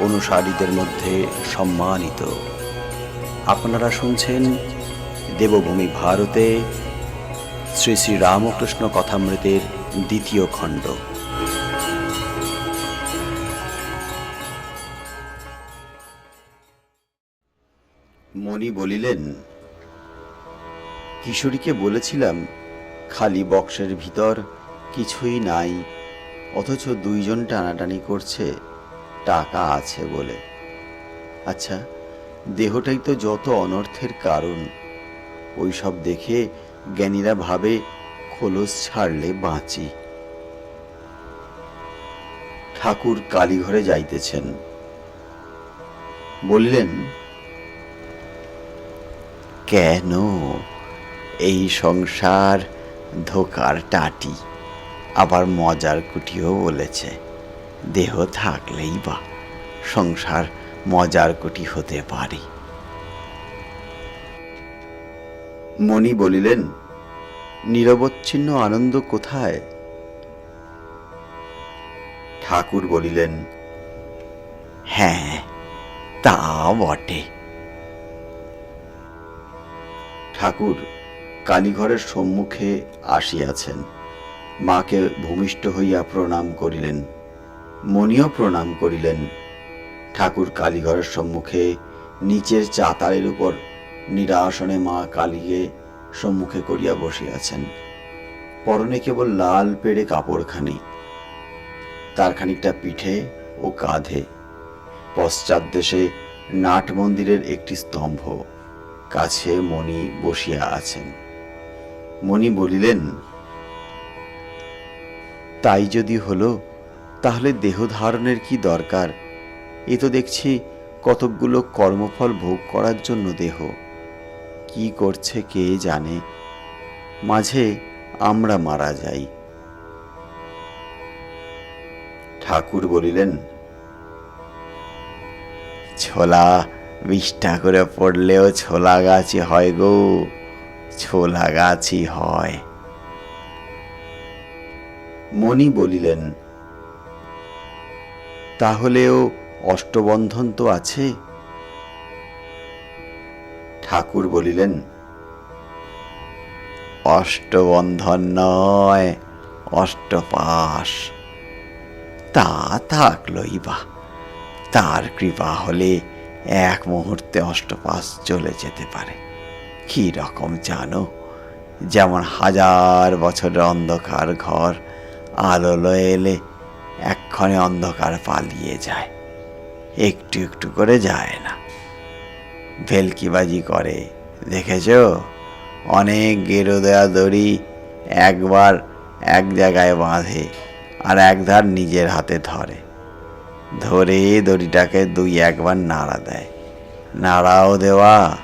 অনুসারীদের মধ্যে সম্মানিত। আপনারা শুনছেন দেবভূমি ভারতে শ্রী শ্রী রামকৃষ্ণ কথামৃতের দ্বিতীয় খণ্ড। মণি বলিলেন, কিশোরীকে বলেছিলাম, খালি বক্সের ভিতর কিছুই নাই, অথচ দুইজন টানাটানি করছে। টাকা আছে বলে। আচ্ছা দেহটাই তো যত অনর্থের কারণ। ওই সব দেখে জ্ঞানীরা ভাবে, খোলস ছাড়লে বাঁচি। ঠাকুর কালীঘরে যাইতেছেন। বললেন, কেন এই সংসার ধোকার টাটি? আবার মজার কুটিও বলেছে। দেহ থাকলেই বা সংসার মজার কুটি হতে পারে। মণি বলিলেন, নিরবচ্ছিন্ন আনন্দ কোথায়? ঠাকুর বলিলেন হ্যাঁ তা বটে। ঠাকুর কালীঘরের সম্মুখে আসিয়াছেন। মাকে ভূমিষ্ঠ হইয়া প্রণাম করিলেন। মণিও প্রণাম করিলেন। ঠাকুর কালীঘরের সম্মুখে নিচের চাতালের উপর নিরাসনে মা কালীকে সম্মুখে করিয়া বসিয়াছেন। পরনে কেবল লাল পেড়ে কাপড়খানি, তার খানিকটা পিঠে ও কাঁধে। পশ্চাৎ দেশে নাট মন্দিরের একটি স্তম্ভ, কাছে মণি বসিয়া আছেন। মণি বলিলেন, তাই যদি হলো তাহলে দেহ ধারণের কি দরকার? এ তো দেখছি কতকগুলো কর্মফল ভোগ করার জন্য দেহ। কি করছে কে জানে? মাঝে আমরা মারা যাই। ঠাকুর বলিলেন, ছোলা বিষ্ঠা করে পড়লেও ছোলা গাছই হয় গো, ছোলা গাছই হয়। মণি বলিলেন তাহলেও অষ্টবন্ধন তো আছে। ঠাকুর বলিলেন, অষ্টবন্ধন নয়, অষ্টপাশ। তা থাকলই বা তার কৃপা হলে এক মুহূর্তে অষ্টপাশ চলে যেতে পারে। কি রকম জানো, যেমন হাজার বছরের অন্ধকার ঘর আলো এলে এক্ষণে অন্ধকার পালিয়ে যায়। একটু একটু করে যায় না। ভেলকিবাজি করে, দেখেছ? অনেক গেরো দেয়া দড়ি একবার এক জায়গায় বাঁধে আর একধার নিজের হাতে ধরে। ধরে দড়িটাকে দুই একবার নাড়া দেয়। নাড়াও দেওয়া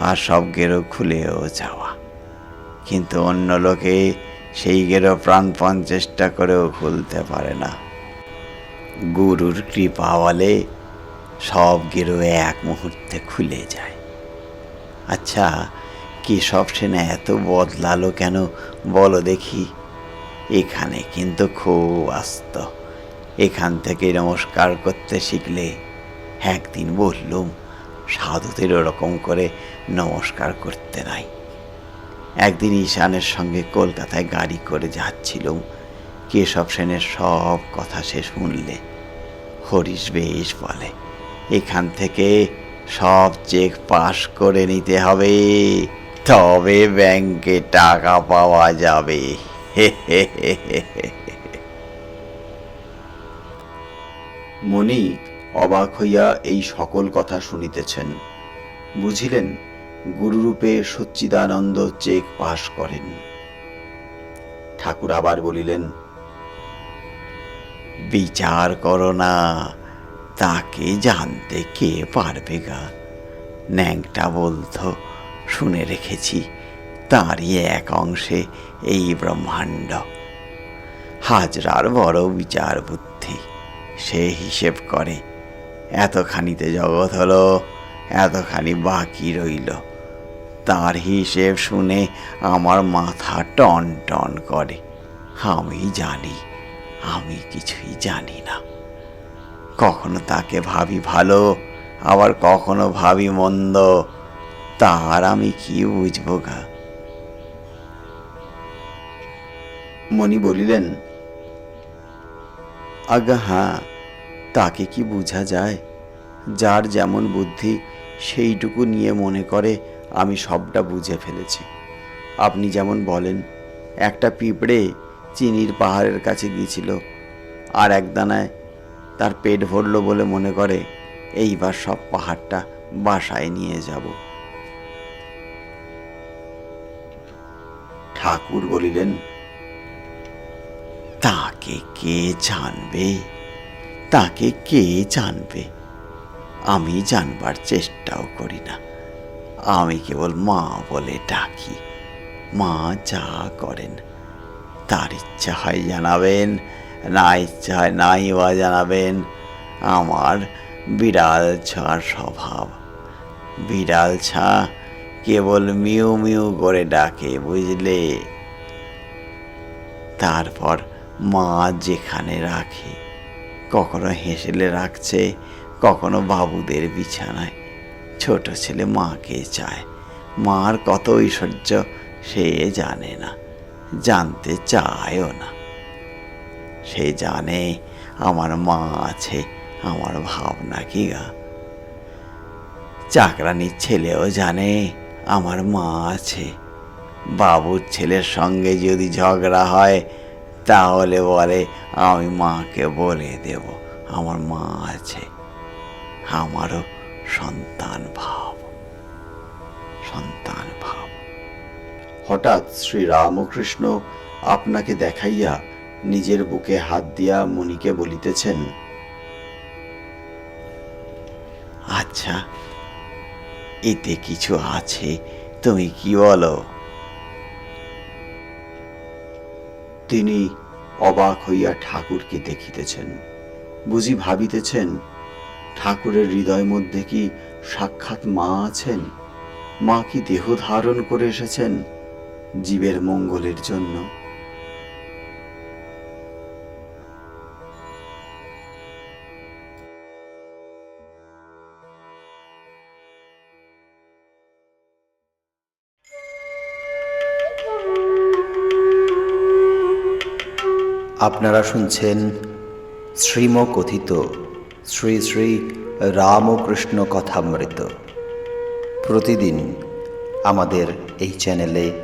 আর সব গেরো খুলেও যাওয়া। কিন্তু অন্য লোকে সেই গেরো প্রাণপণ চেষ্টা করেও খুলতে পারে না। গুরুর কৃপা বলে সব গেরো এক মুহূর্তে খুলে যায়। আচ্ছা কেশব সেনা এত বদলালো কেন? বলো দেখি। এখানে কিন্তু খুব আস্ত। এখান থেকে নমস্কার করতে শিখলে একদিন বললুম, সাধুদের ওরকম করে নমস্কার করতে নাই। একদিন ঈশানের সঙ্গে কলকাতায় গাড়ি করে যাচ্ছিলুম কেশব সেনের সব কথা সে শুনলে? হরিশ বেশ বলে, এখান থেকে সব চেক পাস করে নিতে হবে। তবে ব্যাংকে টাকা পাওয়া যাবে। মণি অবাক হইয়া এই সকল কথা শুনিতেছেন। বুঝিলেন, গুরুরূপে সচ্চিদানন্দ চেক পাশ করেন। ঠাকুর আবার বলিলেন বিচার করো না। তাকে জানতে কে পারবে গা? ন্যাংটা বলতো, শুনে রেখেছি, তারই এক অংশে এই ব্রহ্মাণ্ড। হাজরার বড় বিচার বুদ্ধি, সে হিসেব করে। এতখানিতে জগৎ হলো, এতখানি বাকি রইল। তার হিসেব শুনে আমার মাথা টন টন করে। আমি জানি আমি কিছুই জানি না। কখনো তাকে ভাবি ভালো, আবার কখনো ভাবি মন্দ। তার আমি কি বুঝব গা? মণি বলিলেন আজ্ঞা হ্যাঁ তাকে কি বোঝা যায়? যার যেমন বুদ্ধি, সেইটুকু নিয়ে মনে করে আমি সবটা বুঝে ফেলেছি। আপনি যেমন বলেন, একটা পিঁপড়ে চিনির পাহাড়ের কাছে গিয়েছিল আর একদানায় তার পেট ভরল বলে মনে করে, এইবার সব পাহাড়টা বাসায় নিয়ে যাব। ঠাকুর বলিলেন, তাকে কে জানবে? তাকে কে জানবে? আমি জানবার চেষ্টাও করি না। আমি কেবল মা বলে ডাকি। মা যা করেন তার ইচ্ছা হয় জানাবেন, না ইচ্ছা হয় নাই বা জানাবেন, আমার বিড়াল ছাড় স্বভাব। বিড়াল ছা কেবল মিউ মিউ করে ডাকে, বুঝলে? তারপর মা যেখানে রাখে, কখনো হেসেলে রাখছে, কখনো বাবুদের বিছানায়। ছোট ছেলে মাকে চায়, মার কত ঐশ্বর্য সে জানে না। জানতে চায়ও না। সে জানে আমার মা আছে, আমার ভাবনা কি গা? চাকরানির ছেলেও জানে আমার মা আছে। বাবুর ছেলের সঙ্গে যদি ঝগড়া হয়, তাহলে বলে, আমি মাকে বলে দেব, আমার মা আছে। আমারও সন্তান ভাব সন্তান ভাব। হঠাৎ শ্রী রামকৃষ্ণ আপনাকে দেখাইয়া নিজের বুকে হাত দিয়া মণিকে বলিতেছেন আচ্ছা এতে কিছু আছে, তুমি কি বলো? তিনি অবাক হইয়া ঠাকুরকে দেখিতেছেন, বুঝি ভাবিতেছেন, ঠাকুরের হৃদয় মধ্যে কি সাক্ষাৎ মা আছেন? মা কি দেহ ধারণ করে এসেছেন? জীবের মঙ্গলের জন্য। আপনারা শুনছেন শ্রীম কথিত শ্রী শ্রী রামকৃষ্ণ কথামৃত। প্রতিদিন আমাদের এই চ্যানেলে